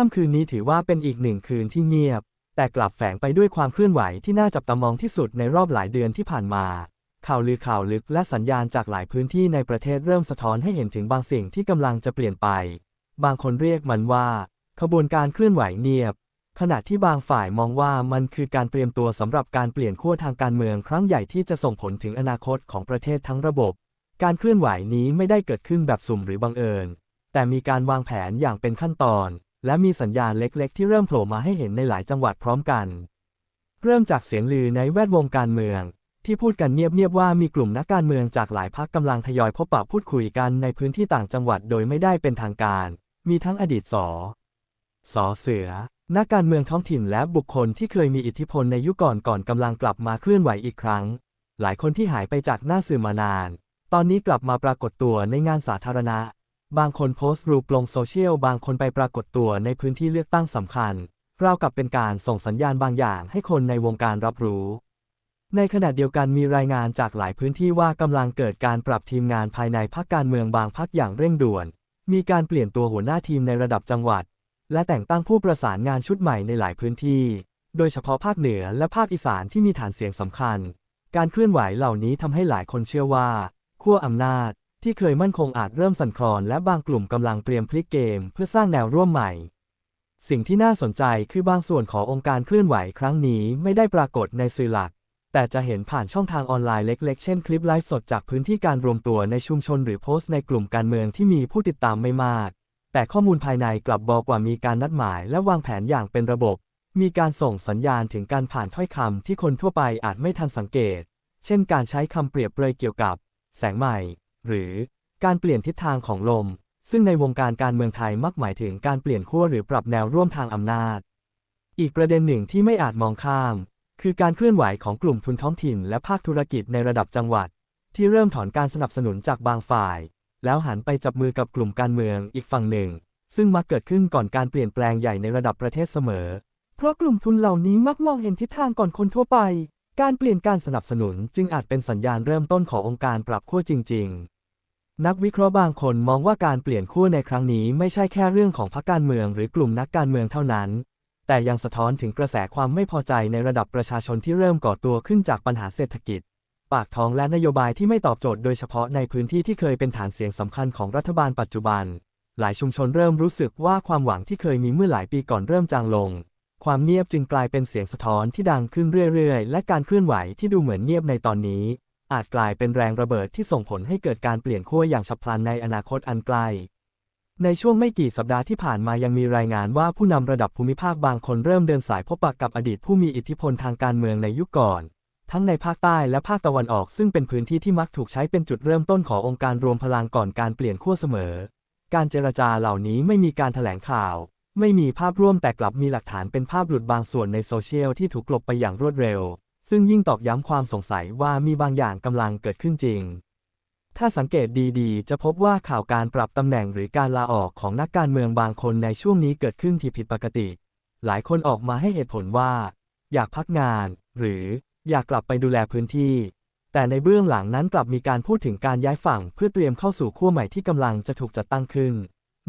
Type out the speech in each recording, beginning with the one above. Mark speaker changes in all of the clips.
Speaker 1: ค่ำคืนนี้ถือว่าเป็นอีกหนึ่งคืนที่เงียบ แต่กลับแฝงไปด้วยความเคลื่อนไหวที่น่าจับตามองที่สุดในรอบหลายเดือนที่ผ่านมา ข่าวลือข่าวลึกและสัญญาณจากหลายพื้นที่ในประเทศเริ่มสะท้อนให้เห็นถึงบางสิ่งที่กำลังจะเปลี่ยนไป บางคนเรียกมันว่า ขบวนการเคลื่อนไหวเงียบ ขณะที่บางฝ่ายมองว่ามันคือการเตรียมตัวสำหรับการเปลี่ยนขั้วทางการเมืองครั้งใหญ่ที่จะส่งผลถึงอนาคตของประเทศทั้งระบบ การเคลื่อนไหวนี้ไม่ได้เกิดขึ้นแบบสุ่มหรือบังเอิญ แต่มีการวางแผนอย่างเป็นขั้นตอน และมีสัญญาณเล็ก ๆ ที่เริ่มโผล่มาให้เห็นในหลายจังหวัดพร้อมกัน เริ่มจากเสียงลือในแวดวงการเมือง ที่พูดกันเงียบๆว่ามีกลุ่มนักการเมืองจากหลายพรรคกำลังทยอยพบปะพูดคุยกันในพื้นที่ต่างจังหวัดโดยไม่ได้เป็นทางการ มีทั้งอดีตสสเสือ นักการเมืองท้องถิ่นและบุคคลที่เคยมีอิทธิพลในยุคก่อนก่อนกำลังกลับมาเคลื่อนไหวอีกครั้ง หลายคนที่หายไปจากหน้าสื่อมานาน ตอนนี้กลับมาปรากฏตัวในงานสาธารณะ บางคนโพสต์รูปลงโซเชียล บางคนไปปรากฏตัวในพื้นที่เลือกตั้งสำคัญ ราวกับเป็นการส่งสัญญาณบางอย่างให้คนในวงการรับรู้ ในขณะเดียวกันมีรายงานจากหลายพื้นที่ว่ากำลังเกิดการปรับทีมงานภายในพรรคการเมืองบางพรรคอย่างเร่งด่วน มีการเปลี่ยนตัวหัวหน้าทีมในระดับจังหวัด และแต่งตั้งผู้ประสานงานชุดใหม่ในหลายพื้นที่ โดยเฉพาะภาคเหนือและภาคอีสานที่มีฐานเสียงสำคัญ การเคลื่อนไหวเหล่านี้ทำให้หลายคนเชื่อว่าขั้วอำนาจ ที่เคยมั่นคงอาจเริ่มสั่นคลอนและบางกลุ่มกำลังเตรียมพลิกเกม เพื่อสร้างแนวร่วมใหม่ สิ่งที่น่าสนใจคือบางส่วนขององค์การเคลื่อนไหวครั้งนี้ไม่ได้ปรากฏในสื่อหลัก แต่จะเห็นผ่านช่องทางออนไลน์เล็ก ๆ เช่นคลิปไลฟ์สดจากพื้นที่การรวมตัวในชุมชนหรือโพสต์ในกลุ่มการเมืองที่มีผู้ติดตามไม่มาก แต่ข้อมูลภายในกลับบอกว่ามีการนัดหมายและวางแผนอย่างเป็นระบบ มีการส่งสัญญาณถึงการผ่านถ้อยคำที่คนทั่วไปอาจไม่ทันสังเกต เช่น การใช้คำเปรียบเปรยเกี่ยวกับ แสงใหม่ หรือการเปลี่ยนทิศทางของลม ซึ่งในวงการการเมืองไทยมักหมายถึงการเปลี่ยนขั้วหรือปรับแนวร่วมทางอำนาจ อีกประเด็นหนึ่งที่ไม่อาจมองข้าม คือการเคลื่อนไหวของกลุ่มทุนท้องถิ่นและภาคธุรกิจในระดับจังหวัด ที่เริ่มถอนการสนับสนุนจากบางฝ่าย แล้วหันไปจับมือกับกลุ่มการเมืองอีกฝั่งหนึ่ง ซึ่งมักเกิดขึ้นก่อนการเปลี่ยนแปลงใหญ่ในระดับประเทศเสมอ เพราะกลุ่มทุนเหล่านี้มักมองเห็นทิศทางก่อนคนทั่วไป การเปลี่ยนการสนับสนุนจึงอาจเป็นสัญญาณเริ่มต้นขององค์การปรับขั้วจริง ๆ นักวิเคราะห์บางคนมองว่าการเปลี่ยนขั้วในครั้งนี้ไม่ใช่แค่เรื่องของพรรคการเมืองหรือกลุ่มนักการเมืองเท่านั้น แต่ยังสะท้อนถึงกระแสความไม่พอใจในระดับประชาชนที่เริ่มก่อตัวขึ้นจากปัญหาเศรษฐกิจ ปากท้องและนโยบายที่ไม่ตอบโจทย์โดยเฉพาะในพื้นที่ที่เคยเป็นฐานเสียงสำคัญของรัฐบาลปัจจุบัน หลายชุมชนเริ่มรู้สึกว่าความหวังที่เคยมีเมื่อหลายปีก่อนเริ่มจางลง ความเงียบจึงกลายเป็นเสียงสะท้อนที่ดังขึ้นเรื่อยๆ และการเคลื่อนไหวที่ดูเหมือนเงียบในตอนนี้ อาจกลายเป็นแรงระเบิดที่ส่งผลให้เกิดการเปลี่ยนขั้วอย่างฉับพลันในอนาคตอันใกล ในช่วงไม่กี่สัปดาห์ที่ผ่านมายังมีรายงานว่าผู้นำระดับภูมิภาคบางคนเริ่มเดินสายพบปะกับอดีตผู้มีอิทธิพลทางการเมืองในยุคก่อน ทั้งในภาคใต้และภาคตะวันออกซึ่งเป็นพื้นที่ที่มักถูกใช้เป็นจุดเริ่มต้นขององค์การรวมพลังก่อนการเปลี่ยนขั้วเสมอ การเจรจาเหล่านี้ไม่มีการแถลงข่าว ไม่มีภาพร่วมแต่กลับมีหลักฐานเป็นภาพหลุดบางส่วนในโซเชียลที่ถูกกลบไปอย่างรวดเร็ว ซึ่งยิ่งตอกย้ำความสงสัยว่ามีบางอย่างกำลังเกิดขึ้นจริง ถ้าสังเกตดีๆ จะพบว่าข่าวการปรับตำแหน่งหรือการลาออกของนักการเมืองบางคนในช่วงนี้เกิดขึ้นที่ผิดปกติ หลายคนออกมาให้เหตุผลว่า อยากพักงาน หรืออยากกลับไปดูแลพื้นที่ แต่ในเบื้องหลังนั้นกลับมีการพูดถึงการย้ายฝั่งเพื่อเตรียมเข้าสู่ขั้วใหม่ที่กำลังจะถูกจัดตั้งขึ้น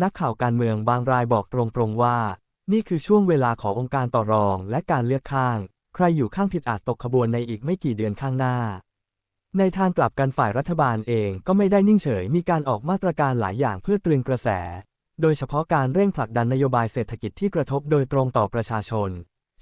Speaker 1: นักข่าวการเมืองบางรายบอกตรงๆว่า นี่คือช่วงเวลาขององค์การต่อรองและการเลือกข้าง ใครอยู่ข้างผิดอาจตกขบวนในอีกไม่กี่เดือนข้างหน้า ในทางกลับกันฝ่ายรัฐบาลเองก็ไม่ได้นิ่งเฉย มีการออกมาตรการหลายอย่างเพื่อตรึงกระแส โดยเฉพาะการเร่งผลักดันนโยบายเศรษฐกิจที่กระทบโดยตรงต่อประชาชน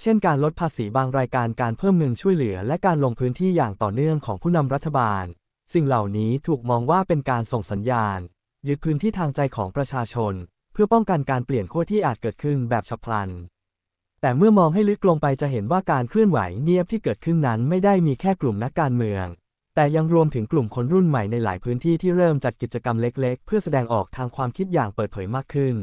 Speaker 1: เช่นการลดภาษีบางรายการการเพิ่มเงินช่วยเหลือ และการลงพื้นที่อย่างต่อเนื่องของผู้นำรัฐบาล สิ่งเหล่านี้ถูกมองว่าเป็นการส่งสัญญาณ ยึดพื้นที่ทางใจของประชาชน เพื่อป้องกันการเปลี่ยนขั้วที่อาจเกิดขึ้นแบบฉับพลัน แต่เมื่อมองให้ลึกลงไปจะเห็นว่าการเคลื่อนไหวเงียบที่เกิดขึ้นนั้นไม่ได้มีแค่กลุ่มนักการเมือง แต่ยังรวมถึงกลุ่มคนรุ่นใหม่ในหลายพื้นที่ที่เริ่มจัดกิจกรรมเล็กๆ เพื่อแสดงออกทางความคิดอย่างเปิดเผยมากขึ้น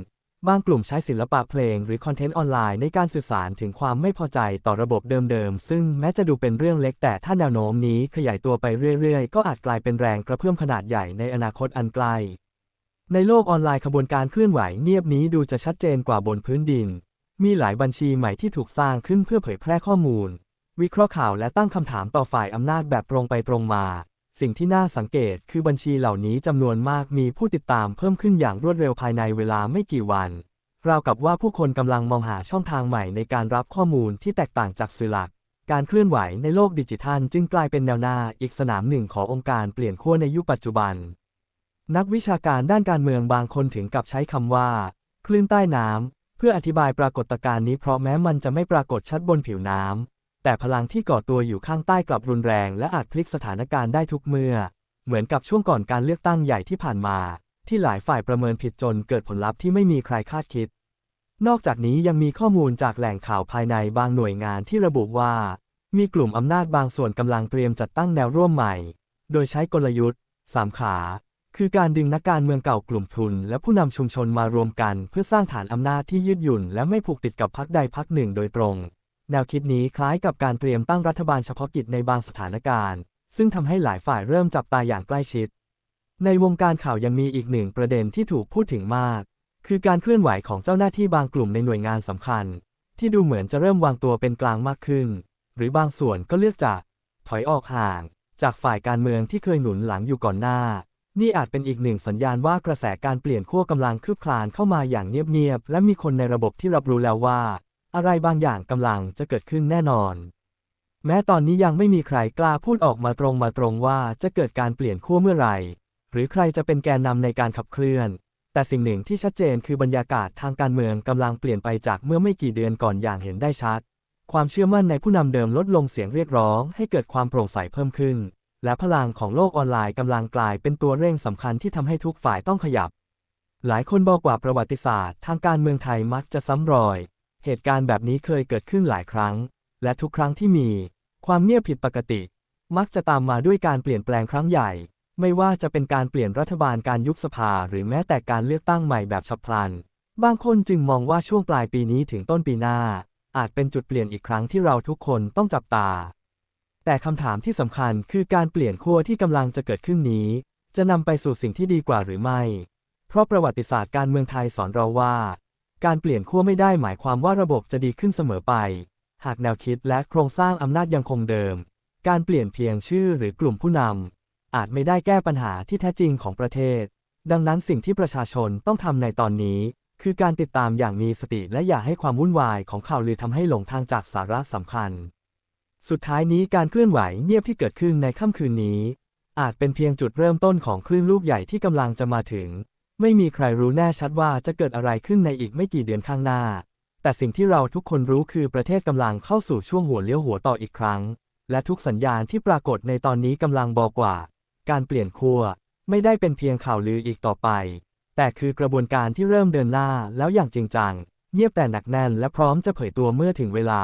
Speaker 1: บางกลุ่มใช้ศิลปะเพลงหรือคอนเทนต์ออนไลน์ในการสื่อสารถึงความไม่พอใจต่อระบบเดิมๆ ซึ่งแม้จะดูเป็นเรื่องเล็กแต่ถ้าแนวโน้มนี้ขยายตัวไปเรื่อยๆ ก็อาจกลายเป็นแรงกระเพื่อมขนาดใหญ่ในอนาคตอันไกล ในโลกออนไลน์ขบวนการเคลื่อนไหวเงียบนี้ดูจะชัดเจนกว่าบนพื้นดิน มีหลายบัญชีใหม่ที่ถูกสร้างขึ้นเพื่อเผยแพร่ข้อมูล วิเคราะห์ข่าวและตั้งคำถามต่อฝ่ายอำนาจแบบตรงไปตรงมา สิ่งที่น่าสังเกตคือบัญชีเหล่านี้จำนวนมากมีผู้ติดตามเพิ่มขึ้นอย่างรวดเร็วภายในเวลาไม่กี่วัน ราวกับว่าผู้คนกำลังมองหาช่องทางใหม่ในการรับข้อมูลที่แตกต่างจากสื่อหลัก การเคลื่อนไหวในโลกดิจิทัล จึงกลายเป็นแนวหน้าอีกสนามหนึ่งขององค์การเปลี่ยนขั้วในยุคปัจจุบัน นักวิชาการด้านการเมืองบางคนถึงกับใช้คำว่า คลื่นใต้น้ำ พื่ออธิบายปรากฏการณ์นี้เพราะแม้มันจะไม่ปรากฏชัดบนผิวน้ำ แต่พลังที่ก่อตัวอยู่ข้างใต้กลับรุนแรงและอาจพลิกสถานการณ์ได้ทุกเมื่อ เหมือนกับช่วงก่อนการเลือกตั้งใหญ่ที่ผ่านมา ที่หลายฝ่ายประเมินผิดจนเกิดผลลัพธ์ที่ไม่มีใครคาดคิด นอกจากนี้ยังมีข้อมูลจากแหล่งข่าวภายในบางหน่วยงานที่ระบุว่า มีกลุ่มอำนาจบางส่วนกำลังเตรียมจัดตั้งแนวร่วมใหม่ โดยใช้กลยุทธ์สามขา คือการดึงนักการเมืองเก่ากลุ่มทุน และผู้นำชุมชนมารวมกัน เพื่อสร้างฐานอำนาจที่ยืดหยุ่น และไม่ผูกติดกับพรรคใดพรรคหนึ่งโดยตรง แนวคิดนี้คล้ายกับการเตรียมตั้งรัฐบาลเฉพาะกิจในบางสถานการณ์ ซึ่งทำให้หลายฝ่ายเริ่มจับตาอย่างใกล้ชิด ในวงการข่าวยังมีอีกหนึ่งประเด็นที่ถูกพูดถึงมาก คือการเคลื่อนไหวของเจ้าหน้าที่บางกลุ่มในหน่วยงานสำคัญ ที่ดูเหมือนจะเริ่มวางตัวเป็นกลางมากขึ้น หรือบางส่วนก็เลือกจะถอยออกห่าง จากฝ่ายการเมืองที่เคยหนุนหลังอยู่ก่อนหน้า นี่อาจเป็นอีกหนึ่งสัญญาณว่ากระแสการเปลี่ยนขั้วกำลังคืบคลานเข้ามาอย่างเงียบๆ และมีคนในระบบที่รับรู้แล้วว่า อะไรบางอย่างกำลังจะเกิดขึ้นแน่นอน แม้ตอนนี้ยังไม่มีใครกล้าพูดออกมาตรงมาตรงว่าจะเกิดการเปลี่ยนขั้วเมื่อไหร่ หรือใครจะเป็นแกนนำในการขับเคลื่อน แต่สิ่งหนึ่งที่ชัดเจนคือบรรยากาศทางการเมืองกำลังเปลี่ยนไปจากเมื่อไม่กี่เดือนก่อนอย่างเห็นได้ชัด ความเชื่อมั่นในผู้นำเดิมลดลงเสียงเรียกร้อง ให้เกิดความโปร่งใสเพิ่มขึ้น และพลังของโลกออนไลน์กำลังกลายเป็นตัวเร่งสำคัญที่ทำให้ทุกฝ่ายต้องขยับ หลายคนบอกว่าประวัติศาสตร์ ทางการเมืองไทยมักจะซ้ำรอย เหตุการณ์แบบนี้เคยเกิดขึ้นหลายครั้ง และทุกครั้งที่มี ความเงียบผิดปกติ มักจะตามมาด้วยการเปลี่ยนแปลงครั้งใหญ่ ไม่ว่าจะเป็นการเปลี่ยนรัฐบาลการยุบสภา หรือแม้แต่การเลือกตั้งใหม่แบบฉับพลัน บางคนจึงมองว่าช่วงปลายปีนี้ถึงต้นปีหน้า อาจเป็นจุดเปลี่ยนอีกครั้งที่เราทุกคนต้องจับตา แต่คำถามที่สำคัญคือการเปลี่ยนขั้วที่กำลังจะเกิดขึ้นนี้ จะนำไปสู่สิ่งที่ดีกว่าหรือไม่ เพราะประวัติศาสตร์การเมืองไทยสอนเราว่า การเปลี่ยนขั้วไม่ได้หมายความว่าระบบจะดีขึ้นเสมอไป หากแนวคิดและโครงสร้างอำนาจยังคงเดิม การเปลี่ยนเพียงชื่อหรือกลุ่มผู้นำอาจไม่ได้แก้ปัญหาที่แท้จริงของประเทศ ดังนั้นสิ่งที่ประชาชนต้องทำในตอนนี้ คือการติดตามอย่างมีสติและอย่าให้ความวุ่นวายของข่าวลือทำให้หลงทางจากสาระสำคัญ สุดท้ายนี้การเคลื่อนไหวเงียบที่เกิดขึ้นในค่ำคืนนี้ อาจเป็นเพียงจุดเริ่มต้นของคลื่นลูกใหญ่ที่กำลังจะมาถึง ไม่มีใครรู้แน่ชัดว่าจะเกิดอะไรขึ้นในอีกไม่กี่เดือนข้างหน้า แต่สิ่งที่เราทุกคนรู้คือประเทศกำลังเข้าสู่ช่วงหัวเลี้ยวหัวต่ออีกครั้ง และทุกสัญญาณที่ปรากฏในตอนนี้กำลังบอกว่า การเปลี่ยนขั้วไม่ได้เป็นเพียงข่าวลืออีกต่อไป แต่คือกระบวนการที่เริ่มเดินหน้าแล้วอย่างจริงจัง เงียบแต่หนักแน่นและพร้อมจะเผยตัวเมื่อถึงเวลา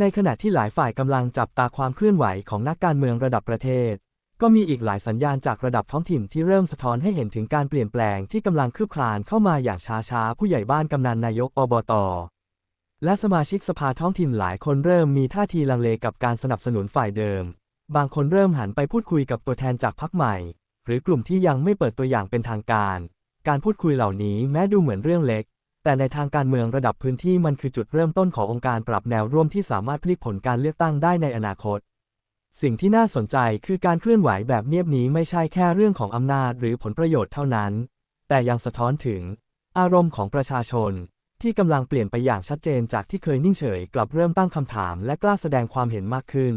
Speaker 1: ในขณะที่หลายฝ่ายกำลังจับตาความเคลื่อนไหวของนักการเมืองระดับประเทศ ก็มีอีกหลายสัญญาณจากระดับท้องถิ่นที่เริ่มสะท้อนให้เห็นถึงการเปลี่ยนแปลงที่กำลังคืบคลานเข้ามาอย่างช้าๆ ผู้ใหญ่บ้านกำนันนายกอบตและสมาชิกสภาท้องถิ่นหลายคนเริ่มมีท่าทีลังเลกับการสนับสนุนฝ่ายเดิม บางคนเริ่มหันไปพูดคุยกับตัวแทนจากพรรคใหม่ หรือกลุ่มที่ยังไม่เปิดตัวอย่างเป็นทางการ การพูดคุยเหล่านี้แม้ดูเหมือนเรื่องเล็ก แต่ในทางการเมืองระดับพื้นที่มันคือจุดเริ่มต้นขององค์การปรับแนวร่วมที่สามารถพลิกผลการเลือกตั้งได้ในอนาคต สิ่งที่น่าสนใจคือการเคลื่อนไหวแบบเงียบนี้ไม่ใช่แค่เรื่องของอำนาจหรือผลประโยชน์เท่านั้น แต่ยังสะท้อนถึง อารมณ์ของประชาชน ที่กำลังเปลี่ยนไปอย่างชัดเจนจากที่เคยนิ่งเฉย กลับเริ่มตั้งคำถามและกล้าแสดงความเห็นมากขึ้น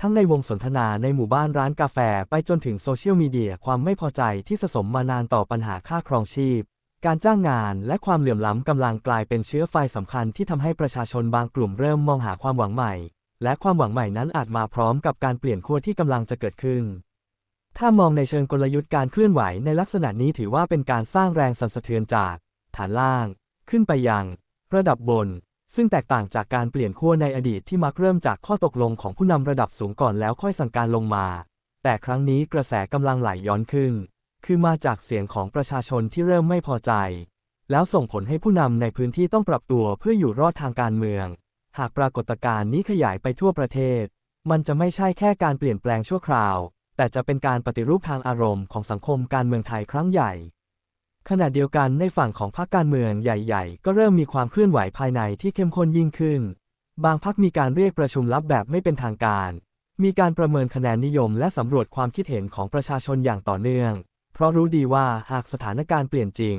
Speaker 1: ทั้งในวงสนทนาในหมู่บ้านร้านกาแฟไปจนถึงโซเชียลมีเดียความไม่พอใจที่สะสมมานานต่อปัญหาค่าครองชีพ การจ้างงานและความเหลื่อมล้ำกำลังกลายเป็นเชื้อไฟสำคัญที่ทำให้ประชาชนบางกลุ่มเริ่มมองหาความหวังใหม่ และความหวังใหม่นั้นอาจมาพร้อมกับการเปลี่ยนขั้วที่กำลังจะเกิดขึ้น ถ้ามองในเชิงกลยุทธ์การเคลื่อนไหวในลักษณะนี้ถือว่าเป็นการสร้างแรงสั่นสะเทือนจาก ฐานล่าง ขึ้นไปยัง ระดับบน ซึ่งแตกต่างจากการเปลี่ยนขั้วในอดีตที่มักเริ่มจากข้อตกลงของผู้นำระดับสูงก่อนแล้วค่อยสั่งการลงมา แต่ครั้งนี้กระแสกำลังไหลย้อนขึ้น คือมาจากเสียงของประชาชนที่เริ่มไม่พอใจ แล้วส่งผลให้ผู้นำในพื้นที่ต้องปรับตัวเพื่ออยู่รอดทางการเมือง หากปรากฏการณ์นี้ขยายไปทั่วประเทศ มันจะไม่ใช่แค่การเปลี่ยนแปลงชั่วคราว แต่จะเป็นการปฏิรูปทางอารมณ์ของสังคมการเมืองไทยครั้งใหญ่ ขณะเดียวกันในฝั่งของพรรคการเมืองใหญ่ๆ ก็เริ่มมีความเคลื่อนไหวภายในที่เข้มข้นยิ่งขึ้น บางพรรคมีการเรียกประชุมลับแบบไม่เป็นทางการ มีการประเมินคะแนนนิยมและสำรวจความคิดเห็นของประชาชนอย่างต่อเนื่อง เพราะรู้ดีว่าหากสถานการณ์เปลี่ยนจริง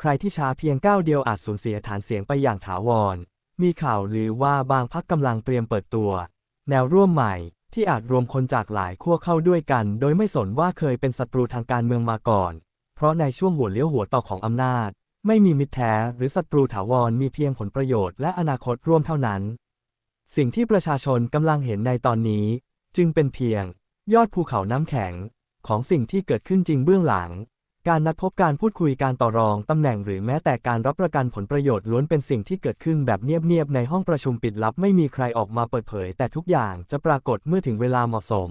Speaker 1: ใครที่ช้าเพียงก้าวเดียวอาจสูญเสียฐานเสียงไปอย่างถาวร มีข่าวลือว่าบางพักกำลังเตรียมเปิดตัว แนวร่วมใหม่ที่อาจรวมคนจากหลายขั้วเข้าด้วยกัน โดยไม่สนว่าเคยเป็นศัตรูทางการเมืองมาก่อน เพราะในช่วงหัวเลี้ยวหัวต่อของอำนาจ ไม่มีมิตรแท้หรือศัตรูถาวรมีเพียงผลประโยชน์และอนาคตร่วมเท่านั้น สิ่งที่ประชาชนกำลังเห็นในตอนนี้ จึงเป็นเพียง ยอดภูเขาน้ำแข็ง ของสิ่งที่เกิดขึ้นจริงเบื้องหลัง การนัดพบการพูดคุยการต่อรองตำแหน่งหรือแม้แต่การรับประกันผลประโยชน์ล้วนเป็นสิ่งที่เกิดขึ้นแบบเงียบๆในห้องประชุมปิดลับไม่มีใครออกมาเปิดเผย แต่ทุกอย่างจะปรากฏเมื่อถึงเวลาเหมาะสม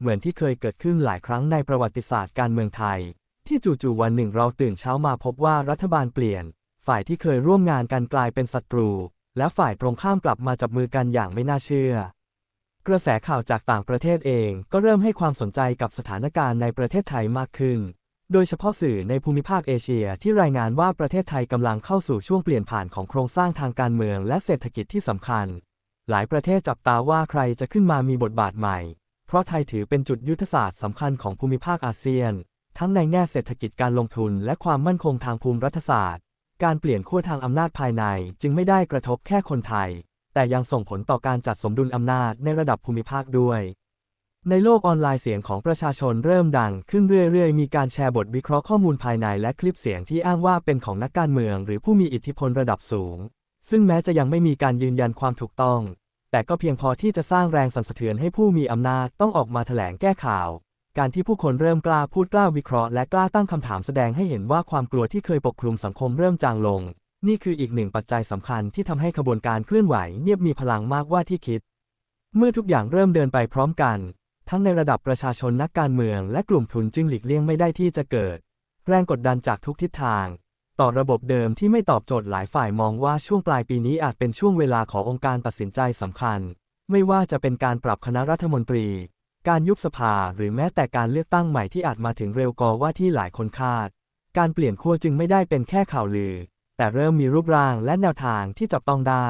Speaker 1: เหมือนที่เคยเกิดขึ้นหลายครั้งในประวัติศาสตร์การเมืองไทย ที่จู่ๆวันหนึ่งเราตื่นเช้ามาพบว่ารัฐบาลเปลี่ยน ฝ่ายที่เคยร่วมงานกันกลายเป็นศัตรู และฝ่ายตรงข้ามกลับมาจับมือกันอย่างไม่น่าเชื่อ กระแสข่าวจากต่างประเทศเองก็เริ่มให้ความสนใจกับสถานการณ์ในประเทศไทยมากขึ้น โดยเฉพาะสื่อในภูมิภาคเอเชียที่รายงานว่าประเทศไทยกำลังเข้าสู่ช่วงเปลี่ยนผ่านของโครงสร้างทางการเมืองและเศรษฐกิจที่สำคัญ หลายประเทศจับตาว่าใครจะขึ้นมามีบทบาทใหม่ เพราะไทยถือเป็นจุดยุทธศาสตร์สำคัญของภูมิภาคอาเซียน ทั้งในแง่เศรษฐกิจการลงทุนและความมั่นคงทางภูมิรัฐศาสตร์ การเปลี่ยนขั้วทางอำนาจภายในจึงไม่ได้กระทบแค่คนไทย แต่ยังส่งผลต่อการจัดสมดุลอำนาจในระดับภูมิภาคด้วย ในโลกออนไลน์เสียงของประชาชนเริ่มดังขึ้นเรื่อยๆ มีการแชร์บทวิเคราะห์ข้อมูลภายในและคลิปเสียงที่อ้างว่าเป็นของนักการเมือง หรือผู้มีอิทธิพลระดับสูง ซึ่งแม้จะยังไม่มีการยืนยันความถูกต้อง แต่ก็เพียงพอที่จะสร้างแรงสั่นสะเทือนให้ผู้มีอำนาจต้องออกมาแถลงแก้ข่าว การที่ผู้คนเริ่มกล้าพูดกล้าวิเคราะห์และกล้าตั้งคำถามแสดงให้เห็นว่าความกลัวที่เคยปกคลุมสังคมเริ่มจางลง นี่คืออีกหนึ่งปัจจัยสำคัญที่ทำให้ขบวนการเคลื่อนไหวเงียบมีพลังมากว่าที่คิด เมื่อทุกอย่างเริ่มเดินไปพร้อมกัน ทั้งในระดับประชาชนนักการเมืองและกลุ่มทุนจึงหลีกเลี่ยงไม่ได้ที่จะเกิด แรงกดดันจากทุกทิศทาง ต่อระบบเดิมที่ไม่ตอบโจทย์หลายฝ่ายมองว่าช่วงปลายปีนี้อาจเป็นช่วงเวลาขององค์การตัดสินใจสำคัญ ไม่ว่าจะเป็นการปรับคณะรัฐมนตรี การยุบสภาหรือแม้แต่การเลือกตั้งใหม่ที่อาจมาถึงเร็วกว่าที่หลายคนคาด การเปลี่ยนขั้วจึงไม่ได้เป็นแค่ข่าวลือ แต่เริ่มมีรูปร่างและแนวทางที่จับต้องได้